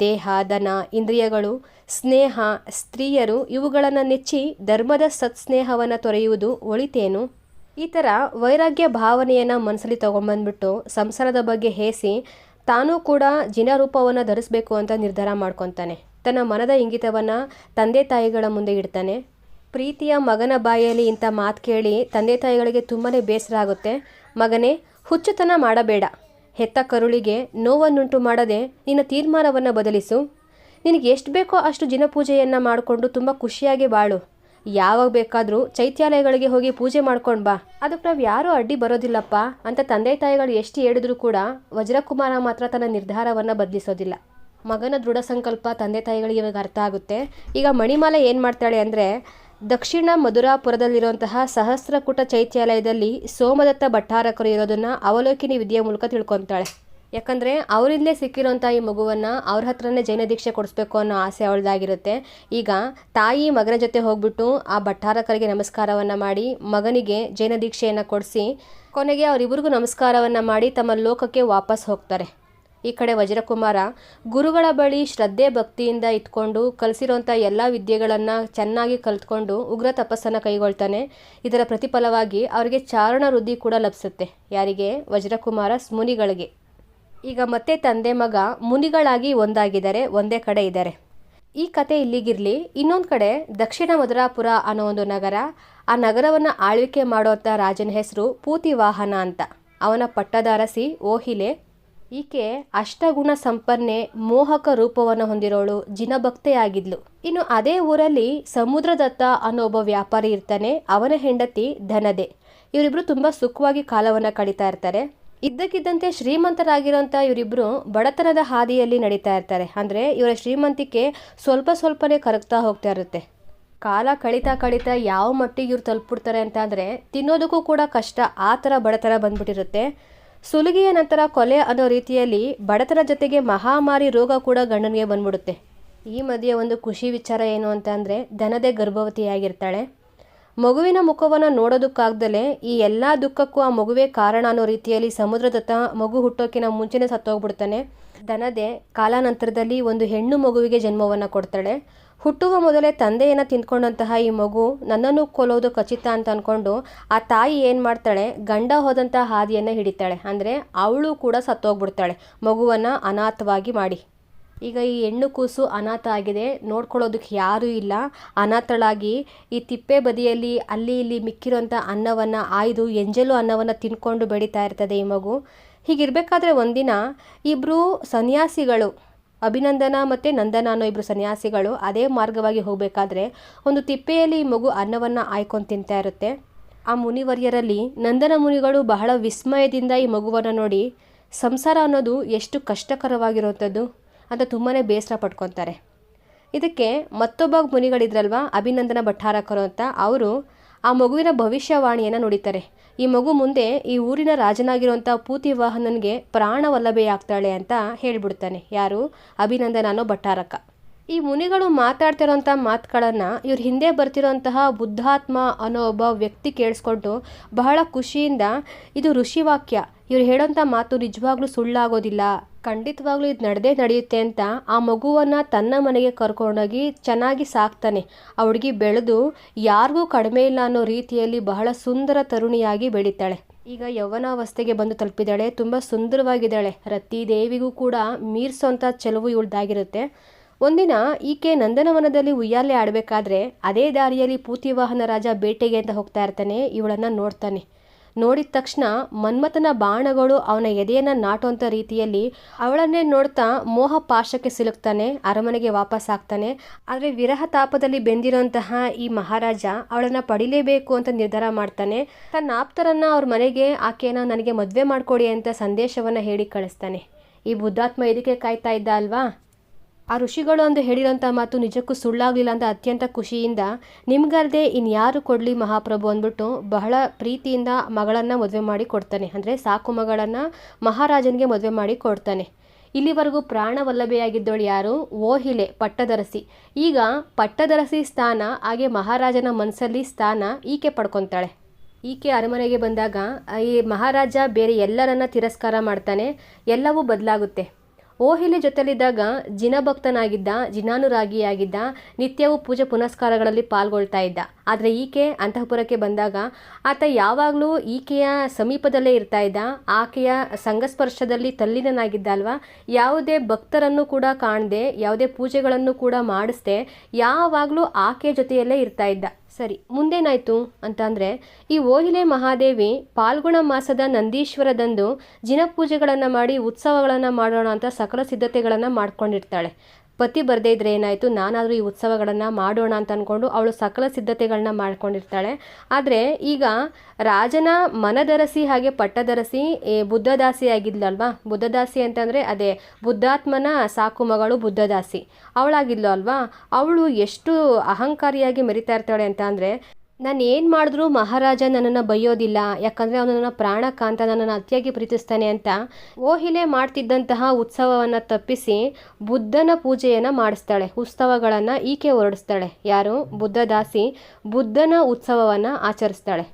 ದೇಹ ದನ ಇಂದ್ರಿಯಗಳು, ಸ್ನೇಹ, ಸ್ತ್ರೀಯರು ಇವುಗಳನ್ನು ನೆಚ್ಚಿ ಧರ್ಮದ ಸತ್ಸ್ನೇಹವನ್ನು ತೊರೆಯುವುದು ಒಳಿತೇನು? ಈ ಥರ ವೈರಾಗ್ಯ ಭಾವನೆಯನ್ನು ಮನಸ್ಸಲ್ಲಿ ತೊಗೊಂಬಂದ್ಬಿಟ್ಟು ಸಂಸಾರದ ಬಗ್ಗೆ ಹೇಸಿ ತಾನೂ ಕೂಡ ಜಿನರೂಪವನ್ನು ಧರಿಸಬೇಕು ಅಂತ ನಿರ್ಧಾರ ಮಾಡ್ಕೊತಾನೆ. ತನ್ನ ಮನದ ಇಂಗಿತವನ್ನು ತಂದೆ ತಾಯಿಗಳ ಮುಂದೆ ಇಡ್ತಾನೆ. ಪ್ರೀತಿಯ ಮಗನ ಬಾಯಲ್ಲಿ ಇಂಥ ಮಾತು ಕೇಳಿ ತಂದೆ ತಾಯಿಗಳಿಗೆ ತುಂಬಾ ಬೇಸರ ಆಗುತ್ತೆ. ಮಗನೇ ಹುಚ್ಚುತನ ಮಾಡಬೇಡ. ಹೆತ್ತ ಕರುಳಿಗೆ ನೋವನ್ನುಂಟು ಮಾಡದೆ ನಿನ್ನ ತೀರ್ಮಾನವನ್ನು ಬದಲಿಸು. ನಿನಗೆ ಎಷ್ಟು ಬೇಕೋ ಅಷ್ಟು ಜಿನಪೂಜೆಯನ್ನು ಮಾಡಿಕೊಂಡು ತುಂಬ ಖುಷಿಯಾಗಿ ಬಾಳು. ಯಾವಾಗ ಬೇಕಾದರೂ ಚೈತ್ಯಾಲಯಗಳಿಗೆ ಹೋಗಿ ಪೂಜೆ ಮಾಡ್ಕೊಂಡು ಬಾ. ಅದಕ್ಕೆ ನಾವು ಯಾರೂ ಅಡ್ಡಿ ಬರೋದಿಲ್ಲಪ್ಪ ಅಂತ ತಂದೆ ತಾಯಿಗಳು ಎಷ್ಟು ಹೇಳಿದ್ರೂ ಕೂಡ ವಜ್ರಕುಮಾರ ಮಾತ್ರ ತನ್ನ ನಿರ್ಧಾರವನ್ನು ಬದಲಿಸೋದಿಲ್ಲ. ಮಗನ ದೃಢ ಸಂಕಲ್ಪ ತಂದೆ ತಾಯಿಗಳಿಗೆ ಇವಾಗ ಅರ್ಥ ಆಗುತ್ತೆ. ಈಗ ಮಣಿಮಾಲ ಏನು ಮಾಡ್ತಾಳೆ ಅಂದರೆ ದಕ್ಷಿಣ ಮಧುರಾಪುರದಲ್ಲಿರುವಂತಹ ಸಹಸ್ರಕೂಟ ಚೈತ್ಯಾಲಯದಲ್ಲಿ ಸೋಮದತ್ತ ಭಟ್ಟಾರಕರು ಇರೋದನ್ನು ಅವಲೋಕಿನಿ ವಿದ್ಯೆಯ ಮೂಲಕ ತಿಳ್ಕೊತಾಳೆ. ಯಾಕಂದರೆ ಅವರಿಂದಲೇ ಸಿಕ್ಕಿರೋಂಥ ಈ ಮಗುವನ್ನು ಅವ್ರ ಹತ್ರನೇ ಜೈನ ದೀಕ್ಷೆ ಕೊಡಿಸ್ಬೇಕು ಅನ್ನೋ ಆಸೆ ಅವಳದಾಗಿರುತ್ತೆ. ಈಗ ತಾಯಿ ಮಗನ ಜೊತೆ ಹೋಗ್ಬಿಟ್ಟು ಆ ಭಟ್ಟಾರಕರಿಗೆ ನಮಸ್ಕಾರವನ್ನು ಮಾಡಿ, ಮಗನಿಗೆ ಜೈನ ದೀಕ್ಷೆಯನ್ನು ಕೊಡಿಸಿ, ಕೊನೆಗೆ ಅವರಿಬ್ಬರಿಗೂ ನಮಸ್ಕಾರವನ್ನು ಮಾಡಿ ತಮ್ಮ ಲೋಕಕ್ಕೆ ವಾಪಸ್ ಹೋಗ್ತಾರೆ. ಈ ಕಡೆ ವಜ್ರಕುಮಾರ, ಗುರುಗಳ ಬಳಿ ಶ್ರದ್ಧೆ ಭಕ್ತಿಯಿಂದ ಇಟ್ಕೊಂಡು ಕಲಿಸಿರೋಂಥ ಎಲ್ಲ ವಿದ್ಯೆಗಳನ್ನು ಚೆನ್ನಾಗಿ ಕಲ್ತ್ಕೊಂಡು ಉಗ್ರ ತಪಸ್ಸನ್ನು ಕೈಗೊಳ್ತಾನೆ. ಇದರ ಪ್ರತಿಫಲವಾಗಿ ಅವರಿಗೆ ಚಾರಣ ವೃದ್ಧಿ ಕೂಡ ಲಭಿಸುತ್ತೆ. ಯಾರಿಗೆ? ವಜ್ರಕುಮಾರ ಮುನಿಗಳಿಗೆ. ಈಗ ಮತ್ತೆ ತಂದೆ ಮಗ ಮುನಿಗಳಾಗಿ ಒಂದಾಗಿದ್ದಾರೆ, ಒಂದೇ ಕಡೆ ಇದ್ದಾರೆ. ಈ ಕತೆ ಇಲ್ಲಿಗಿರಲಿ. ಇನ್ನೊಂದು ಕಡೆ ದಕ್ಷಿಣ ಮಧುರಾಪುರ ಅನ್ನೋ ಒಂದು ನಗರ, ಆ ನಗರವನ್ನು ಆಳ್ವಿಕೆ ಮಾಡೋಂಥ ರಾಜನ ಹೆಸರು ಪೂತಿ ವಾಹನ ಅಂತ. ಅವನ ಪಟ್ಟದಾರಸಿ ಓಹಿಲೆ ಈಕೆ ಅಷ್ಟಗುಣ ಸಂಪನ್ನೆ ಮೋಹಕ ರೂಪವನ್ನು ಹೊಂದಿರೋಳು, ಜಿನಭಕ್ತೆಯಾಗಿದ್ಲು. ಇನ್ನು ಅದೇ ಊರಲ್ಲಿ ಸಮುದ್ರದತ್ತ ಅನ್ನೋ ಒಬ್ಬ ವ್ಯಾಪಾರಿ ಇರ್ತಾನೆ, ಅವನ ಹೆಂಡತಿ ಧನದೆ. ಇವರಿಬ್ರು ತುಂಬಾ ಸುಖವಾಗಿ ಕಾಲವನ್ನು ಕಳೀತಾ ಇರ್ತಾರೆ. ಇದ್ದಕ್ಕಿದ್ದಂತೆ ಶ್ರೀಮಂತರಾಗಿರೋಂಥ ಇವರಿಬ್ರು ಬಡತನದ ಹಾದಿಯಲ್ಲಿ ನಡೀತಾ ಇರ್ತಾರೆ. ಅಂದರೆ ಇವರ ಶ್ರೀಮಂತಿಕೆ ಸ್ವಲ್ಪ ಸ್ವಲ್ಪನೇ ಕರಗ್ತಾ ಹೋಗ್ತಾ ಇರುತ್ತೆ. ಕಾಲ ಕಳೀತಾ ಕಳೀತಾ ಯಾವ ಮಟ್ಟಿಗೆ ಇವ್ರು ತಲುಪಿಡ್ತಾರೆ ಅಂತ ಅಂದರೆ ತಿನ್ನೋದಕ್ಕೂ ಕೂಡ ಕಷ್ಟ, ಆ ಥರ ಬಡತನ ಬಂದ್ಬಿಟ್ಟಿರುತ್ತೆ. ಸುಲಿಗೆಯ ನಂತರ ಕೊಲೆ ಅನ್ನೋ ರೀತಿಯಲ್ಲಿ ಬಡತನ ಜೊತೆಗೆ ಮಹಾಮಾರಿ ರೋಗ ಕೂಡ ಗಂಡನಿಗೆ ಬಂದ್ಬಿಡುತ್ತೆ. ಈ ಮಧ್ಯೆ ಒಂದು ಖುಷಿ ವಿಚಾರ ಏನು ಅಂತ ಅಂದರೆ ದನದೇ ಗರ್ಭವತಿಯಾಗಿರ್ತಾಳೆ. ಮಗುವಿನ ಮುಖವನ್ನು ನೋಡೋದಕ್ಕಾಗ್ದಲೇ ಈ ಎಲ್ಲ ದುಃಖಕ್ಕೂ ಆ ಮಗುವೇ ಕಾರಣ ಅನ್ನೋ ರೀತಿಯಲ್ಲಿ ಸಮುದ್ರದತ್ತ ಮಗು ಹುಟ್ಟೋಕಿನ ಮುಂಚೆನೇ ಸತ್ತೋಗ್ಬಿಡ್ತಾನೆ. ದನದೆ ಕಾಲಾನಂತರದಲ್ಲಿ ಒಂದು ಹೆಣ್ಣು ಮಗುವಿಗೆ ಜನ್ಮವನ್ನು ಕೊಡ್ತಾಳೆ. ಹುಟ್ಟುವ ಮೊದಲೇ ತಂದೆಯನ್ನು ತಿಂದ್ಕೊಂಡಂತಹ ಈ ಮಗು ನನ್ನನ್ನು ಕೊಲ್ಲೋದು ಖಚಿತ ಅಂತ ಅಂದ್ಕೊಂಡು ಆ ತಾಯಿ ಏನು ಮಾಡ್ತಾಳೆ? ಗಂಡ ಹೋದಂಥ ಹಾದಿಯನ್ನು ಹಿಡಿತಾಳೆ. ಅಂದರೆ ಅವಳು ಕೂಡ ಸತ್ತೋಗ್ಬಿಡ್ತಾಳೆ. ಮಗುವನ್ನು ಅನಾಥವಾಗಿ ಮಾಡಿ. ಈಗ ಈ ಹೆಣ್ಣು ಕೂಸು ಅನಾಥ ಆಗಿದೆ. ನೋಡ್ಕೊಳ್ಳೋದಕ್ಕೆ ಯಾರೂ ಇಲ್ಲ. ಅನಾಥಳಾಗಿ ಈ ತಿಪ್ಪೆ ಬದಿಯಲ್ಲಿ ಅಲ್ಲಿ ಇಲ್ಲಿ ಮಿಕ್ಕಿರೋಂಥ ಅನ್ನವನ್ನು, ಆಯ್ದು ಎಂಜಲು ಅನ್ನವನ್ನು ತಿನ್ಕೊಂಡು ಬೆಳೀತಾ ಇರ್ತದೆ ಈ ಮಗು. ಹೀಗಿರಬೇಕಾದ್ರೆ ಒಂದಿನ ಇಬ್ಬರು ಸನ್ಯಾಸಿಗಳು ಅಭಿನಂದನ ಮತ್ತು ನಂದನ ಅನ್ನೋ ಇಬ್ಬರು ಸನ್ಯಾಸಿಗಳು ಅದೇ ಮಾರ್ಗವಾಗಿ ಹೋಗಬೇಕಾದ್ರೆ ಒಂದು ತಿಪ್ಪೆಯಲ್ಲಿ ಮಗು ಅನ್ನವನ್ನು ಆಯ್ಕೊಂಡು ತಿಂತಾ ಇರುತ್ತೆ. ಆ ಮುನಿವರ್ಯರಲ್ಲಿ ನಂದನ ಮುನಿಗಳು ಬಹಳ ವಿಸ್ಮಯದಿಂದ ಈ ಮಗುವನ್ನು ನೋಡಿ ಸಂಸಾರ ಅನ್ನೋದು ಎಷ್ಟು ಕಷ್ಟಕರವಾಗಿರುವಂಥದ್ದು ಅಂತ ತುಂಬಾ ಬೇಸರ ಪಡ್ಕೊತಾರೆ ಇದಕ್ಕೆ ಮತ್ತೊಬ್ಬ ಮುನಿಗಳಿದ್ರಲ್ವ, ಅಭಿನಂದನ ಭಟ್ಟಾರಕರು ಅಂತ. ಅವರು ಆ ಮಗುವಿನ ಭವಿಷ್ಯವಾಣಿಯನ್ನು ನುಡಿತಾರೆ. ಈ ಮಗು ಮುಂದೆ ಈ ಊರಿನ ರಾಜನಾಗಿರುವಂಥ ಪೂತಿವಾಹನನಿಗೆ ಪ್ರಾಣವಲ್ಲಭೆ ಆಗ್ತಾಳೆ ಅಂತ ಹೇಳ್ಬಿಡ್ತಾನೆ. ಯಾರು? ಅಭಿನಂದನ ಅನ್ನೋ ಭಟ್ಟಾರಕ. ಈ ಮುನಿಗಳು ಮಾತಾಡ್ತಿರೋಂಥ ಮಾತುಗಳನ್ನು ಇವ್ರ ಹಿಂದೆ ಬರ್ತಿರೋಂತಹ ಬುದ್ಧಾತ್ಮ ಅನ್ನೋ ಒಬ್ಬ ವ್ಯಕ್ತಿ ಕೇಳಿಸ್ಕೊಂಡು ಬಹಳ ಖುಷಿಯಿಂದ, ಇದು ಋಷಿವಾಕ್ಯ. ಇವ್ರು ಹೇಳೋಂಥ ಮಾತು ನಿಜವಾಗ್ಲೂ ಸುಳ್ಳಾಗೋದಿಲ್ಲ. ಖಂಡಿತವಾಗ್ಲೂ ಇದು ನಡೆದೇ ನಡೆಯುತ್ತೆ ಅಂತ ಆ ಮಗುವನ್ನು ತನ್ನ ಮನೆಗೆ ಕರ್ಕೊಂಡೋಗಿ ಚೆನ್ನಾಗಿ ಸಾಕ್ತಾನೆ. ಆ ಹುಡುಗಿ ಬೆಳೆದು ಯಾರಿಗೂ ಕಡಿಮೆ ಇಲ್ಲ ಅನ್ನೋ ರೀತಿಯಲ್ಲಿ ಬಹಳ ಸುಂದರ ತರುಣಿಯಾಗಿ ಬೆಳೀತಾಳೆ. ಈಗ ಯೌವನಾವಸ್ಥೆಗೆ ಬಂದು ತಲುಪಿದ್ದಾಳೆ ತುಂಬ ಸುಂದರವಾಗಿದ್ದಾಳೆ. ರತಿ ದೇವಿಗೂ ಕೂಡ ಮೀರಿಸೋಂಥ ಚೆಲುವು ಇವಳ್ದಾಗಿರುತ್ತೆ. ಒಂದಿನ ಈಕೆ ನಂದನವನದಲ್ಲಿ ಉಯ್ಯಾಲೆ ಆಡಬೇಕಾದ್ರೆ ಅದೇ ದಾರಿಯಲ್ಲಿ ಪೂತಿವಾಹನ ರಾಜ ಬೇಟೆಗೆ ಅಂತ ಹೋಗ್ತಾ ಇರ್ತಾನೆ, ಇವಳನ್ನು ನೋಡ್ತಾನೆ. ನೋಡಿದ ತಕ್ಷಣ ಮನ್ಮಥನ ಬಾಣಗಳು ಅವನ ಎದೆಯನ್ನು ನಾಟುವಂಥ ರೀತಿಯಲ್ಲಿ ಅವಳನ್ನೇ ನೋಡ್ತಾ ಮೋಹ ಪಾಶಕ್ಕೆ ಸಿಲುಕ್ತಾನೆ, ಅರಮನೆಗೆ ವಾಪಸ್ ಆಗ್ತಾನೆ. ಆದರೆ ವಿರಹ ತಾಪದಲ್ಲಿ ಬೆಂದಿರುವಂತಹ ಈ ಮಹಾರಾಜ ಅವಳನ್ನು ಪಡಿಲೇಬೇಕು ಅಂತ ನಿರ್ಧಾರ ಮಾಡ್ತಾನೆ. ತನ್ನ ಆಪ್ತರನ್ನು ಅವ್ರ ಮನೆಗೆ, ಆಕೆಯನ್ನ ನನಗೆ ಮದುವೆ ಮಾಡಿಕೊಡಿ ಅಂತ ಸಂದೇಶವನ್ನು ಹೇಳಿ ಕಳಿಸ್ತಾನೆ. ಈ ಬುದ್ಧಾತ್ಮ ಇದಕ್ಕೆ ಕಾಯ್ತಾ ಇದ್ದ ಅಲ್ವಾ? ಆ ಋಷಿಗಳು ಅಂದು ಹೇಳಿರೋಂಥ ಮಾತು ನಿಜಕ್ಕೂ ಸುಳ್ಳಾಗಲಿಲ್ಲ ಅಂತ ಅತ್ಯಂತ ಖುಷಿಯಿಂದ ನಿಮ್ಗಲ್ಲದೆ ಇನ್ಯಾರು ಕೊಡಲಿ ಮಹಾಪ್ರಭು ಅಂದ್ಬಿಟ್ಟು ಬಹಳ ಪ್ರೀತಿಯಿಂದ ಮಗಳನ್ನು ಮದುವೆ ಮಾಡಿ ಕೊಡ್ತಾನೆ. ಅಂದರೆ ಸಾಕು ಮಗಳನ್ನು ಮಹಾರಾಜನಿಗೆ ಮದುವೆ ಮಾಡಿ ಕೊಡ್ತಾನೆ. ಇಲ್ಲಿವರೆಗೂ ಪ್ರಾಣವಲ್ಲಭೆಯಾಗಿದ್ದವಳು ಯಾರು? ಓಹಿಲೆ, ಪಟ್ಟದರಸಿ. ಈಗ ಪಟ್ಟದರಸಿ ಸ್ಥಾನ, ಹಾಗೆ ಮಹಾರಾಜನ ಮನಸ್ಸಲ್ಲಿ ಸ್ಥಾನ ಈಕೆ ಪಡ್ಕೊತಾಳೆ. ಈಕೆ ಅರಮನೆಗೆ ಬಂದಾಗ ಈ ಮಹಾರಾಜ ಬೇರೆ ಎಲ್ಲರನ್ನ ತಿರಸ್ಕಾರ ಮಾಡ್ತಾನೆ, ಎಲ್ಲವೂ ಬದಲಾಗುತ್ತೆ. ಓಹಿಲೆ ಜೊತೆಯಲ್ಲಿದ್ದಾಗ ಜಿನಭಕ್ತನಾಗಿದ್ದ, ಜಿನಾನುರಾಗಿಯಾಗಿದ್ದ, ನಿತ್ಯವೂ ಪೂಜೆ ಪುನಸ್ಕಾರಗಳಲ್ಲಿ ಪಾಲ್ಗೊಳ್ತಾ ಇದ್ದ. ಆದರೆ ಈಕೆ ಅಂತಃಪುರಕ್ಕೆ ಬಂದಾಗ ಆತ ಯಾವಾಗಲೂ ಈಕೆಯ ಸಮೀಪದಲ್ಲೇ ಇರ್ತಾ ಇದ್ದ. ಆಕೆಯ ಸಂಘಸ್ಪರ್ಶದಲ್ಲಿ ತಲ್ಲೀನನಾಗಿದ್ದ ಅಲ್ವಾ ಯಾವುದೇ ಭಕ್ತರನ್ನು ಕೂಡ ಕಾಣದೆ, ಯಾವುದೇ ಪೂಜೆಗಳನ್ನು ಕೂಡ ಮಾಡಿಸ್ದೆ, ಯಾವಾಗಲೂ ಆಕೆಯ ಜೊತೆಯಲ್ಲೇ ಇರ್ತಾ ಇದ್ದ. ಸರಿ, ಮುಂದೇನಾಯಿತು ಅಂತಂದರೆ ಈ ಓಹಿಲೆ ಮಹಾದೇವಿ ಪಾಲ್ಗುಣ ಮಾಸದ ನಂದೀಶ್ವರದಂದು ಜಿನ ಪೂಜೆಗಳನ್ನು ಮಾಡಿ ಉತ್ಸವಗಳನ್ನು ಮಾಡೋಣ ಅಂತ ಸಕಲ ಸಿದ್ಧತೆಗಳನ್ನು ಮಾಡ್ಕೊಂಡಿರ್ತಾಳೆ. ಪತಿ ಬರದೇ ಇದ್ರೆ ಏನಾಯಿತು? ನಾನಾದರೂ ಈ ಉತ್ಸವಗಳನ್ನು ಮಾಡೋಣ ಅಂತ ಅಂದ್ಕೊಂಡು ಅವಳು ಸಕಲ ಸಿದ್ಧತೆಗಳನ್ನ ಮಾಡ್ಕೊಂಡಿರ್ತಾಳೆ. ಆದರೆ ಈಗ ರಾಜನ ಮನದರಸಿ ಹಾಗೆ ಪಟ್ಟದರಸಿ ಬುದ್ಧದಾಸಿ ಆಗಿದ್ಲಲ್ವಾ? ಬುದ್ಧದಾಸಿ ಅಂತಂದರೆ ಅದೇ ಬುದ್ಧಾತ್ಮನ ಸಾಕು ಮಗಳು ಬುದ್ಧದಾಸಿ. ಅವಳಾಗಿದ್ಲು ಅಲ್ವಾ? ಅವಳು ಎಷ್ಟು ಅಹಂಕಾರಿಯಾಗಿ ಮೆರಿತಾ ಇರ್ತಾಳೆ ಅಂತ ಅಂದರೆ ನಾನು ಏನು ಮಾಡಿದ್ರೂ ಮಹಾರಾಜ ನನ್ನನ್ನು ಬೈಯೋದಿಲ್ಲ, ಯಾಕಂದರೆ ಅವನು ನನ್ನ ಪ್ರಾಣಕಾಂತ ನನ್ನನ್ನು ಅತಿಯಾಗಿ ಪ್ರೀತಿಸ್ತಾನೆ ಅಂತ ಓಹಿಲೆ ಮಾಡ್ತಿದ್ದಂತಹ ಉತ್ಸವವನ್ನು ತಪ್ಪಿಸಿ ಬುದ್ಧನ ಪೂಜೆಯನ್ನು ಮಾಡಿಸ್ತಾಳೆ, ಉತ್ಸವಗಳನ್ನು ಈಕೆ ಹೊರಡಿಸ್ತಾಳೆ. ಯಾರು? ಬುದ್ಧದಾಸಿ ಬುದ್ಧನ ಉತ್ಸವವನ್ನು ಆಚರಿಸ್ತಾಳೆ.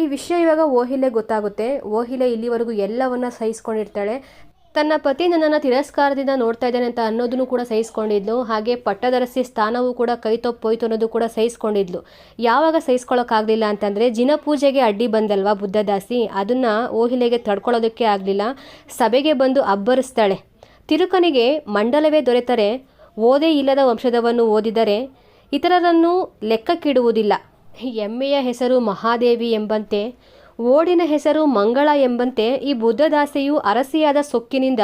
ಈ ವಿಷಯ ಇವಾಗ ಓಹಿಲೆ ಗೊತ್ತಾಗುತ್ತೆ. ಓಹಿಲೆ ಇಲ್ಲಿವರೆಗೂ ಎಲ್ಲವನ್ನ ಸಹಿಸ್ಕೊಂಡಿರ್ತಾಳೆ. ತನ್ನ ಪತಿ ನನ್ನನ್ನು ತಿರಸ್ಕಾರದಿಂದ ನೋಡ್ತಾ ಇದ್ದಾನೆ ಅಂತ ಅನ್ನೋದನ್ನು ಕೂಡ ಸಹಿಸ್ಕೊಂಡಿದ್ಲು. ಹಾಗೆ ಪಟ್ಟದರಸಿ ಸ್ಥಾನವೂ ಕೂಡ ಕೈ ತಪ್ಪೋಯ್ತು ಅನ್ನೋದು ಕೂಡ ಸಹಿಸ್ಕೊಂಡಿದ್ಲು. ಯಾವಾಗ ಸಹಿಸ್ಕೊಳ್ಳೋಕ್ಕಾಗಲಿಲ್ಲ ಅಂತಂದರೆ ಜಿನ ಪೂಜೆಗೆ ಅಡ್ಡಿ ಬಂದಲ್ವಾ ಬುದ್ಧದಾಸಿ? ಅದನ್ನು ಓಹಿಲೆಗೆ ತಡ್ಕೊಳ್ಳೋದಕ್ಕೆ ಆಗಲಿಲ್ಲ. ಸಭೆಗೆ ಬಂದು ಅಬ್ಬರಿಸ್ತಾಳೆ. ತಿರುಕನಿಗೆ ಮಂಡಲವೇ ದೊರೆತರೆ, ಓದೇ ಇಲ್ಲದ ವಂಶದವನ್ನು ಓದಿದರೆ ಇತರರನ್ನು ಲೆಕ್ಕಕ್ಕಿಡುವುದಿಲ್ಲ. ಎಮ್ಮೆಯ ಹೆಸರು ಮಹಾದೇವಿ ಎಂಬಂತೆ ಓಡಿನ ಹೆಸರು ಮಂಗಳ ಎಂಬಂತೆ ಈ ಬುದ್ಧದಾಸೆಯು ಅರಸಿಯಾದ ಸೊಕ್ಕಿನಿಂದ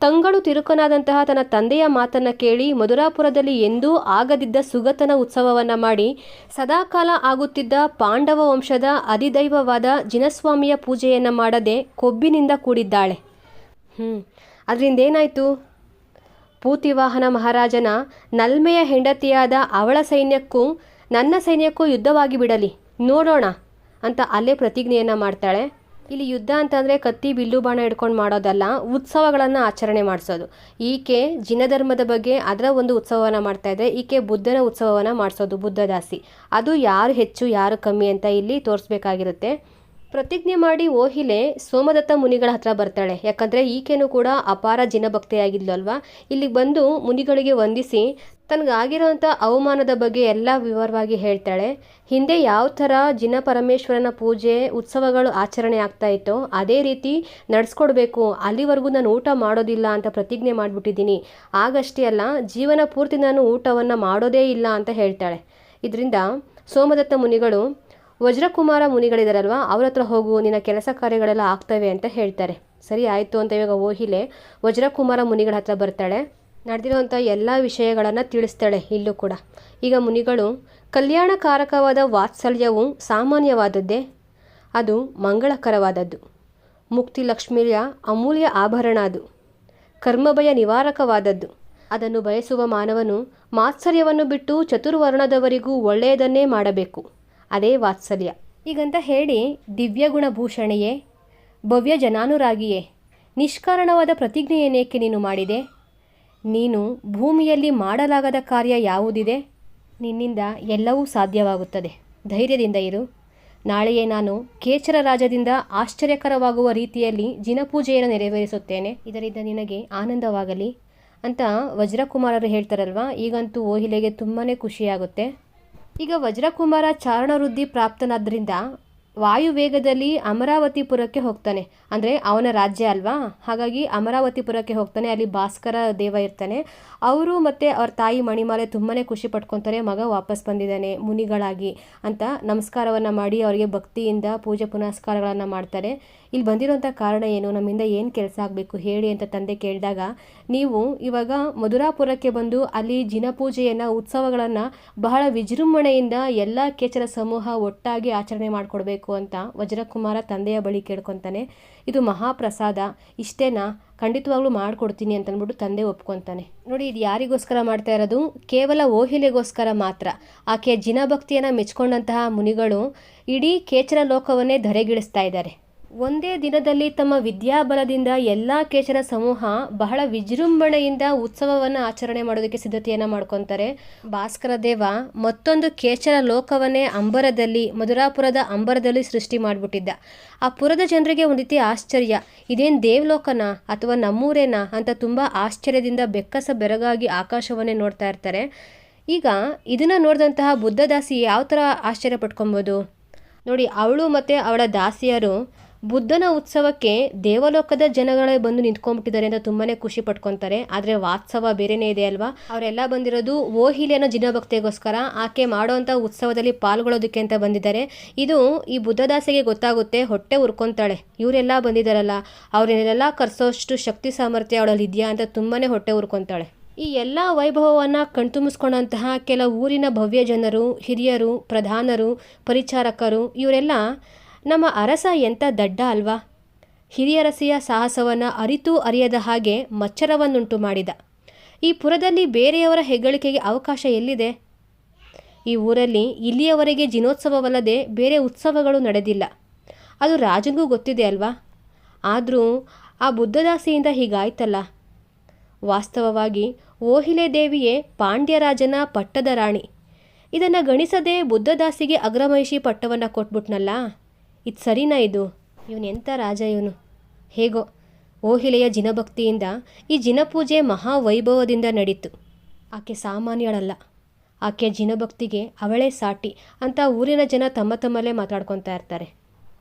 ತಂಗಳು ತಿರುಕನಾದಂತಹ ತನ್ನ ತಂದೆಯ ಮಾತನ್ನ ಕೇಳಿ ಮಧುರಾಪುರದಲ್ಲಿ ಎಂದೂ ಆಗದಿದ್ದ ಸುಗತನ ಉತ್ಸವವನ್ನ ಮಾಡಿ ಸದಾಕಾಲ ಆಗುತ್ತಿದ್ದ ಪಾಂಡವ ವಂಶದ ಅಧಿದೈವವಾದ ಜಿನಸ್ವಾಮಿಯ ಪೂಜೆಯನ್ನು ಮಾಡದೆ ಕೊಬ್ಬಿನಿಂದ ಕೂಡಿದ್ದಾಳೆ. ಹ್ಞೂ ಅದರಿಂದ ಏನಾಯಿತು ಪೂತಿವಾಹನ ಮಹಾರಾಜನ ನಲ್ಮೆಯ ಹೆಂಡತಿಯಾದ ಅವಳ ಸೈನ್ಯಕ್ಕೂ ನನ್ನ ಸೈನ್ಯಕ್ಕೂ ಯುದ್ಧವಾಗಿ ಬಿಡಲಿ. ನೋಡೋಣ. ಅಂತ ಅಲ್ಲೇ ಪ್ರತಿಜ್ಞೆಯನ್ನು ಮಾಡ್ತಾಳೆ. ಇಲ್ಲಿ ಯುದ್ಧ ಅಂತಂದರೆ ಕತ್ತಿ ಬಿಲ್ಲು ಬಾಣ ಹಿಡ್ಕೊಂಡು ಮಾಡೋದಲ್ಲ, ಉತ್ಸವಗಳನ್ನು ಆಚರಣೆ ಮಾಡಿಸೋದು. ಈಕೆ ಜಿನಧರ್ಮದ ಬಗ್ಗೆ ಅದರ ಒಂದು ಉತ್ಸವವನ್ನು ಮಾಡ್ತಾ ಇದ್ದರೆ ಈಕೆ ಬುದ್ಧನ ಉತ್ಸವವನ್ನು ಮಾಡಿಸೋದು, ಬುದ್ಧದಾಸಿ. ಅದು ಯಾರು ಹೆಚ್ಚು, ಯಾರು ಕಮ್ಮಿ ಅಂತ ಇಲ್ಲಿ ತೋರಿಸ್ಬೇಕಾಗಿರುತ್ತೆ. ಪ್ರತಿಜ್ಞೆ ಮಾಡಿ ಓಹಿಲೆ ಸೋಮದತ್ತ ಮುನಿಗಳ ಹತ್ರ ಬರ್ತಾಳೆ. ಯಾಕಂದರೆ ಈಕೆನೂ ಕೂಡ ಅಪಾರ ಜಿನಭಕ್ತಿಯಾಗಿದ್ಲಲ್ವಾ ಇಲ್ಲಿಗೆ ಬಂದು ಮುನಿಗಳಿಗೆ ವಂದಿಸಿ ತನಗಾಗಿರುವಂಥ ಅವಮಾನದ ಬಗ್ಗೆ ಎಲ್ಲ ವಿವರವಾಗಿ ಹೇಳ್ತಾಳೆ. ಹಿಂದೆ ಯಾವ ಥರ ಜಿನ ಪರಮೇಶ್ವರನ ಪೂಜೆ, ಉತ್ಸವಗಳು ಆಚರಣೆ ಆಗ್ತಾ ಇತ್ತೋ, ಅದೇ ರೀತಿ ನಡೆಸ್ಕೊಡ್ಬೇಕು, ಅಲ್ಲಿವರೆಗೂ ನಾನು ಊಟ ಮಾಡೋದಿಲ್ಲ ಅಂತ ಪ್ರತಿಜ್ಞೆ ಮಾಡಿಬಿಟ್ಟಿದ್ದೀನಿ. ಆಗಷ್ಟೇ ಅಲ್ಲ, ಜೀವನ ಪೂರ್ತಿ ನಾನು ಊಟವನ್ನು ಮಾಡೋದೇ ಇಲ್ಲ ಅಂತ ಹೇಳ್ತಾಳೆ. ಇದರಿಂದ ಸೋಮದತ್ತ ಮುನಿಗಳು ವಜ್ರಕುಮಾರ ಮುನಿಗಳಿದಾರಲ್ವ? ಅವ್ರ ಹತ್ರ ಹೋಗು, ನಿನ್ನ ಕೆಲಸ ಕಾರ್ಯಗಳೆಲ್ಲ ಆಗ್ತವೆ ಅಂತ ಹೇಳ್ತಾರೆ. ಸರಿ, ಆಯಿತು ಅಂತ ಇವಾಗ ಓಹಿಲೆ ವಜ್ರಕುಮಾರ ಮುನಿಗಳ ಹತ್ರ ಬರ್ತಾಳೆ. ನಡೆದಿರುವಂಥ ಎಲ್ಲ ವಿಷಯಗಳನ್ನು ತಿಳಿಸ್ತಾಳೆ ಇಲ್ಲೂ ಕೂಡ. ಈಗ ಮುನಿಗಳು, ಕಲ್ಯಾಣಕಾರಕವಾದ ವಾತ್ಸಲ್ಯವು ಸಾಮಾನ್ಯವಾದದ್ದೇ? ಅದು ಮಂಗಳಕರವಾದದ್ದು. ಮುಕ್ತಿ ಲಕ್ಷ್ಮಿಯ ಅಮೂಲ್ಯ ಆಭರಣ ಅದು. ಕರ್ಮಭಯ ನಿವಾರಕವಾದದ್ದು. ಅದನ್ನು ಬಯಸುವ ಮಾನವನು ಮಾತ್ಸರ್ಯವನ್ನು ಬಿಟ್ಟು ಚತುರ್ವರ್ಣದವರಿಗೂ ಒಳ್ಳೆಯದನ್ನೇ ಮಾಡಬೇಕು. ಅದೇ ವಾತ್ಸಲ್ಯ. ಈಗಂತ ಹೇಳಿ ದಿವ್ಯ ಗುಣಭೂಷಣೆಯೇ, ಭವ್ಯ ಜನಾನುರಾಗಿಯೇ, ನಿಷ್ಕಾರಣವಾದ ಪ್ರತಿಜ್ಞೆಯನ್ನೇಕೆ ನೀನು ಮಾಡಿದೆ? ನೀನು ಭೂಮಿಯಲ್ಲಿ ಮಾಡಲಾಗದ ಕಾರ್ಯ ಯಾವುದಿದೆ? ನಿನ್ನಿಂದ ಎಲ್ಲವೂ ಸಾಧ್ಯವಾಗುತ್ತದೆ. ಧೈರ್ಯದಿಂದ ಇರು. ನಾಳೆಯೇ ನಾನು ಕೇಚರ ರಾಜದಿಂದ ಆಶ್ಚರ್ಯಕರವಾಗುವ ರೀತಿಯಲ್ಲಿ ಜಿನಪೂಜೆಯನ್ನು ನೆರವೇರಿಸುತ್ತೇನೆ. ಇದರಿಂದ ನಿನಗೆ ಆನಂದವಾಗಲಿ. ಅಂತ ವಜ್ರಕುಮಾರರು ಹೇಳ್ತಾರಲ್ವಾ, ಈಗಂತೂ ಓಹಿಲೆಗೆ ತುಂಬಾ ಖುಷಿಯಾಗುತ್ತೆ. ಈಗ ವಜ್ರಕುಮಾರ ಚಾರಣವೃದ್ಧಿ ಪ್ರಾಪ್ತನಾದ್ರಿಂದ ವಾಯುವೇಗದಲ್ಲಿ ಅಮರಾವತಿಪುರಕ್ಕೆ ಹೋಗ್ತಾನೆ. ಅಂದರೆ ಅವನ ರಾಜ್ಯ ಅಲ್ವಾ? ಹಾಗಾಗಿ ಅಮರಾವತಿಪುರಕ್ಕೆ ಹೋಗ್ತಾನೆ. ಅಲ್ಲಿ ಭಾಸ್ಕರ ದೇವ ಇರ್ತಾನೆ. ಅವರು ಮತ್ತು ಅವ್ರ ತಾಯಿ ಮಣಿಮಾಲೆ ತುಂಬಾ ಖುಷಿ ಪಟ್ಕೊತಾರೆ. ಮಗ ವಾಪಸ್ ಬಂದಿದ್ದಾನೆ ಮುನಿಗಳಾಗಿ ಅಂತ ನಮಸ್ಕಾರವನ್ನು ಮಾಡಿ ಅವರಿಗೆ ಭಕ್ತಿಯಿಂದ ಪೂಜೆ ಪುನಸ್ಕಾರಗಳನ್ನು ಮಾಡ್ತಾರೆ. ಇಲ್ಲಿ ಬಂದಿರೋಂಥ ಕಾರಣ ಏನು? ನಮ್ಮಿಂದ ಏನು ಕೆಲಸ ಆಗಬೇಕು? ಹೇಳಿ ಅಂತ ತಂದೆ ಕೇಳಿದಾಗ, ನೀವು ಇವಾಗ ಮಧುರಾಪುರಕ್ಕೆ ಬಂದು ಅಲ್ಲಿ ಜಿನಪೂಜೆಯನ್ನು ಉತ್ಸವಗಳನ್ನು ಬಹಳ ವಿಜೃಂಭಣೆಯಿಂದ ಎಲ್ಲ ಕೇಚರ ಸಮೂಹ ಒಟ್ಟಾಗಿ ಆಚರಣೆ ಮಾಡಿಕೊಡ್ಬೇಕು. ಅಂತ ವಜ್ರಕುಮಾರ ತಂದೆಯ ಬಳಿ ಕೇಳ್ಕೊತಾನೆ, ಇದು ಮಹಾಪ್ರಸಾದ, ಇಷ್ಟೇನಾ? ಖಂಡಿತವಾಗ್ಲೂ ಮಾಡಿಕೊಡ್ತೀನಿ ಅಂತ ಅಂದ್ಬಿಟ್ಟು ತಂದೆ ಒಪ್ಕೊತಾನೆ. ನೋಡಿ, ಇದು ಯಾರಿಗೋಸ್ಕರ ಮಾಡ್ತಾ ಇರೋದು? ಕೇವಲ ಓಹಿಲೆಗೋಸ್ಕರ ಮಾತ್ರ. ಆಕೆಯ ಜಿನಭಕ್ತಿಯನ್ನು ಮೆಚ್ಕೊಂಡಂತಹ ಮುನಿಗಳು ಇಡೀ ಕೇಚರ ಲೋಕವನ್ನೇ ಧರೆಗಿಳಿಸ್ತಾ ಇದ್ದಾರೆ. ಒಂದೇ ದಿನದಲ್ಲಿ ತಮ್ಮ ವಿದ್ಯಾಬಲದಿಂದ ಎಲ್ಲ ಕೇಶರ ಸಮೂಹ ಬಹಳ ವಿಜೃಂಭಣೆಯಿಂದ ಉತ್ಸವವನ್ನು ಆಚರಣೆ ಮಾಡೋದಕ್ಕೆ ಸಿದ್ಧತೆಯನ್ನು ಮಾಡ್ಕೊತಾರೆ. ಭಾಸ್ಕರ ದೇವ ಮತ್ತೊಂದು ಕೇಶರ ಲೋಕವನ್ನೇ ಅಂಬರದಲ್ಲಿ, ಮಧುರಾಪುರದ ಅಂಬರದಲ್ಲಿ ಸೃಷ್ಟಿ ಮಾಡಿಬಿಟ್ಟಿದ್ದ. ಆ ಪುರದ ಜನರಿಗೆ ಒಂದು ರೀತಿ ಆಶ್ಚರ್ಯ. ಇದೇನು ದೇವಲೋಕನ ಅಥವಾ ನಮ್ಮೂರೇನಾ ಅಂತ ತುಂಬ ಆಶ್ಚರ್ಯದಿಂದ ಬೆಕ್ಕಸ ಬೆರಗಾಗಿ ಆಕಾಶವನ್ನೇ ನೋಡ್ತಾ ಇರ್ತಾರೆ. ಈಗ ಇದನ್ನು ನೋಡಿದಂತಹ ಬುದ್ಧದಾಸಿ ಯಾವ ಥರ ಆಶ್ಚರ್ಯ ಪಟ್ಕೊಬೋದು? ನೋಡಿ, ಅವಳು ಮತ್ತು ಅವಳ ದಾಸಿಯರು ಬುದ್ಧನ ಉತ್ಸವಕ್ಕೆ ದೇವಲೋಕದ ಜನಗಳೇ ಬಂದು ನಿಂತ್ಕೊಂಡ್ಬಿಟ್ಟಿದ್ದಾರೆ ಅಂತ ತುಂಬಾನೇ ಖುಷಿ ಪಟ್ಕೊತಾರೆ. ಆದರೆ ವಾತ್ಸವ ಬೇರೆನೇ ಇದೆ ಅಲ್ವಾ? ಅವರೆಲ್ಲ ಬಂದಿರೋದು ಓಹಿಲಿ ಅನ್ನೋ ಜಿನಭಕ್ತಿಗೋಸ್ಕರ. ಆಕೆ ಮಾಡೋವಂಥ ಉತ್ಸವದಲ್ಲಿ ಪಾಲ್ಗೊಳ್ಳೋದಕ್ಕೆ ಅಂತ ಬಂದಿದ್ದಾರೆ. ಇದು ಈ ಬುದ್ಧದಾಸೆಗೆ ಗೊತ್ತಾಗುತ್ತೆ, ಹೊಟ್ಟೆ ಉರ್ಕೊಂತಾಳೆ. ಇವರೆಲ್ಲ ಬಂದಿದ್ದಾರಲ್ಲ, ಅವ್ರನ್ನೆಲ್ಲ ಕರ್ಸೋಷ್ಟು ಶಕ್ತಿ ಸಾಮರ್ಥ್ಯ ಅವಳಲ್ಲಿ ಇದೆಯಾ ಅಂತ ತುಂಬಾನೇ ಹೊಟ್ಟೆ ಉರ್ಕೊಂತಾಳೆ. ಈ ಎಲ್ಲ ವೈಭವವನ್ನು ಕಣ್ತುಂಬಿಸ್ಕೊಂಡಂತಹ ಕೆಲ ಊರಿನ ಭವ್ಯ ಜನರು, ಹಿರಿಯರು, ಪ್ರಧಾನರು, ಪರಿಚಾರಕರು, ಇವರೆಲ್ಲ ನಮ್ಮ ಅರಸ ಎಂಥ ದಡ್ಡ ಅಲ್ವಾ? ಹಿರಿಯರಸಿಯ ಸಾಹಸವನ್ನು ಅರಿತೂ ಅರಿಯದ ಹಾಗೆ ಮಚ್ಚರವನ್ನುಂಟು ಮಾಡಿದ. ಈ ಪುರದಲ್ಲಿ ಬೇರೆಯವರ ಹೆಗ್ಗಳಿಕೆಗೆ ಅವಕಾಶ ಎಲ್ಲಿದೆ? ಈ ಊರಲ್ಲಿ ಇಲ್ಲಿಯವರೆಗೆ ಜಿನೋತ್ಸವವಲ್ಲದೆ ಬೇರೆ ಉತ್ಸವಗಳು ನಡೆದಿಲ್ಲ. ಅದು ರಾಜನಿಗೂ ಗೊತ್ತಿದೆ ಅಲ್ವಾ? ಆದರೂ ಆ ಬುದ್ಧದಾಸಿಯಿಂದ ಹೀಗಾಯ್ತಲ್ಲ. ವಾಸ್ತವವಾಗಿ ಓಹಿಲೆ ದೇವಿಯೇ ಪಾಂಡ್ಯರಾಜನ ಪಟ್ಟದ ರಾಣಿ. ಇದನ್ನು ಗಣಿಸದೆ ಬುದ್ಧದಾಸಿಗೆ ಅಗ್ರಮಹಿಷಿ ಪಟ್ಟವನ್ನು ಕೊಟ್ಬಿಟ್ನಲ್ಲ? ಇದು ಸರಿನಾ ಇದು? ಇವನೆಂಥ ರಾಜ ಇವನು? ಹೇಗೋ? ಓಹಿಲೆಯ ಜಿನಭಕ್ತಿಯಿಂದ ಈ ಜಿನಪೂಜೆ ಮಹಾವೈಭವದಿಂದ ನಡೀತು. ಆಕೆ ಸಾಮಾನ್ಯಳಲ್ಲ. ಆಕೆ ಜಿನಭಕ್ತಿಗೆ ಅವಳೇ ಸಾಟಿ ಅಂತ ಊರಿನ ಜನ ತಮ್ಮ ತಮ್ಮಲ್ಲೇ ಮಾತಾಡ್ಕೊತಾ ಇರ್ತಾರೆ.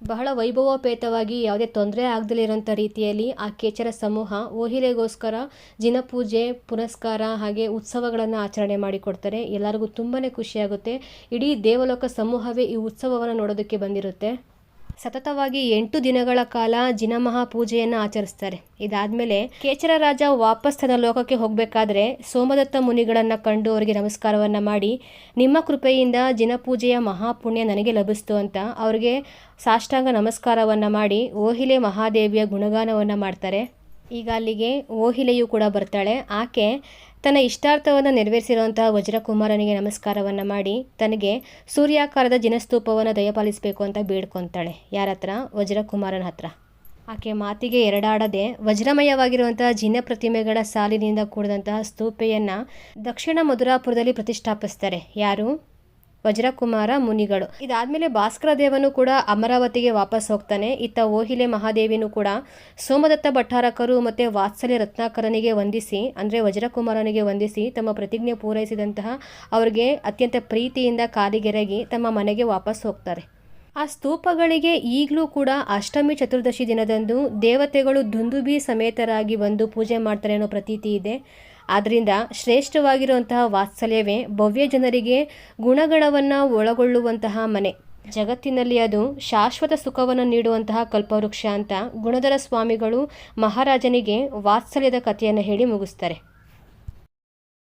ಬಹಳ ವೈಭವೋಪೇತವಾಗಿ ಯಾವುದೇ ತೊಂದರೆ ಆಗದಲ್ಲಿರೋಂಥ ರೀತಿಯಲ್ಲಿ ಆ ಕೇಚರ ಸಮೂಹ ಓಹಿಲೆಗೋಸ್ಕರ ಜಿನಪೂಜೆ, ಪುನಸ್ಕಾರ ಹಾಗೆ ಉತ್ಸವಗಳನ್ನು ಆಚರಣೆ ಮಾಡಿಕೊಡ್ತಾರೆ. ಎಲ್ಲರಿಗೂ ತುಂಬಾ ಖುಷಿಯಾಗುತ್ತೆ. ಇಡೀ ದೇವಲೋಕ ಸಮೂಹವೇ ಈ ಉತ್ಸವವನ್ನು ನೋಡೋದಕ್ಕೆ ಬಂದಿರುತ್ತೆ. ಸತತವಾಗಿ ಎಂಟು ದಿನಗಳ ಕಾಲ ಜಿನಮಹಾ ಪೂಜೆಯನ್ನು ಆಚರಿಸ್ತಾರೆ. ಇದಾದ್ಮೇಲೆ ಕೇಚರ ರಾಜ ವಾಪಸ್ ತನ್ನ ಲೋಕಕ್ಕೆ ಹೋಗಬೇಕಾದ್ರೆ ಸೋಮದತ್ತ ಮುನಿಗಳನ್ನು ಕಂಡು ಅವರಿಗೆ ನಮಸ್ಕಾರವನ್ನು ಮಾಡಿ, ನಿಮ್ಮ ಕೃಪೆಯಿಂದ ಜಿನಪೂಜೆಯ ಮಹಾಪುಣ್ಯ ನನಗೆ ಲಭಿಸ್ತು ಅಂತ ಅವರಿಗೆ ಸಾಷ್ಟಾಂಗ ನಮಸ್ಕಾರವನ್ನು ಮಾಡಿ ಓಹಿಲೆ ಮಹಾದೇವಿಯ ಗುಣಗಾನವನ್ನು ಮಾಡ್ತಾರೆ. ಈಗ ಅಲ್ಲಿಗೆ ಓಹಿಲೆಯು ಕೂಡ ಬರ್ತಾಳೆ. ಆಕೆ ತನ್ನ ಇಷ್ಟಾರ್ಥವನ್ನು ನೆರವೇರಿಸಿರುವಂತಹ ವಜ್ರಕುಮಾರನಿಗೆ ನಮಸ್ಕಾರವನ್ನು ಮಾಡಿ, ತನಗೆ ಸೂರ್ಯಾಕಾರದ ಜಿನಸ್ತೂಪವನ್ನು ದಯಪಾಲಿಸಬೇಕು ಅಂತ ಬೇಡ್ಕೊತಾಳೆ. ಯಾರ ಹತ್ರ ವಜ್ರಕುಮಾರನ ಹತ್ರ. ಆಕೆ ಮಾತಿಗೆ ಎರಡಾಡದೆ ವಜ್ರಮಯವಾಗಿರುವಂತಹ ಜಿನ ಪ್ರತಿಮೆಗಳ ಸಾಲಿನಿಂದ ಕೂಡಿದಂತಹ ಸ್ತೂಪೆಯನ್ನು ದಕ್ಷಿಣ ಮಧುರಾಪುರದಲ್ಲಿ ಪ್ರತಿಷ್ಠಾಪಿಸ್ತಾರೆ. ಯಾರು? ವಜ್ರಕುಮಾರ ಮುನಿಗಳು. ಇದಾದ್ಮೇಲೆ ಭಾಸ್ಕರ ದೇವನು ಕೂಡ ಅಮರಾವತಿಗೆ ವಾಪಸ್ ಹೋಗ್ತಾನೆ. ಇತ್ತ ಓಹಿಲೆ ಮಹಾದೇವಿನೂ ಕೂಡ ಸೋಮದತ್ತ ಭಟ್ಟಾರಕರು ಮತ್ತೆ ವಾತ್ಸಲ್ಯ ರತ್ನಾಕರನಿಗೆ ವಂದಿಸಿ, ಅಂದರೆ ವಜ್ರಕುಮಾರನಿಗೆ ವಂದಿಸಿ ತಮ್ಮ ಪ್ರತಿಜ್ಞೆ ಪೂರೈಸಿದಂತಹ ಅವರಿಗೆ ಅತ್ಯಂತ ಪ್ರೀತಿಯಿಂದ ಕಾಲಿಗೆರಗಿ ತಮ್ಮ ಮನೆಗೆ ವಾಪಸ್ ಹೋಗ್ತಾರೆ. ಆ ಸ್ತೂಪಗಳಿಗೆ ಈಗಲೂ ಕೂಡ ಅಷ್ಟಮಿ ಚತುರ್ದಶಿ ದಿನದಂದು ದೇವತೆಗಳು ದುಂದುಬಿ ಸಮೇತರಾಗಿ ಬಂದು ಪೂಜೆ ಮಾಡ್ತಾರೆ ಅನ್ನೋ ಪ್ರತೀತಿ ಇದೆ. ಆದ್ದರಿಂದ ಶ್ರೇಷ್ಠವಾಗಿರುವಂತಹ ವಾತ್ಸಲ್ಯವೇ ಭವ್ಯ ಜನರಿಗೆ ಗುಣಗಣವನ್ನು ಒಳಗೊಳ್ಳುವಂತಹ ಮನೆ. ಜಗತ್ತಿನಲ್ಲಿ ಅದು ಶಾಶ್ವತ ಸುಖವನ್ನು ನೀಡುವಂತಹ ಕಲ್ಪವೃಕ್ಷ ಅಂತ ಗುಣಧರ ಸ್ವಾಮಿಗಳು ಮಹಾರಾಜನಿಗೆ ವಾತ್ಸಲ್ಯದ ಕಥೆಯನ್ನು ಹೇಳಿ ಮುಗಿಸ್ತಾರೆ.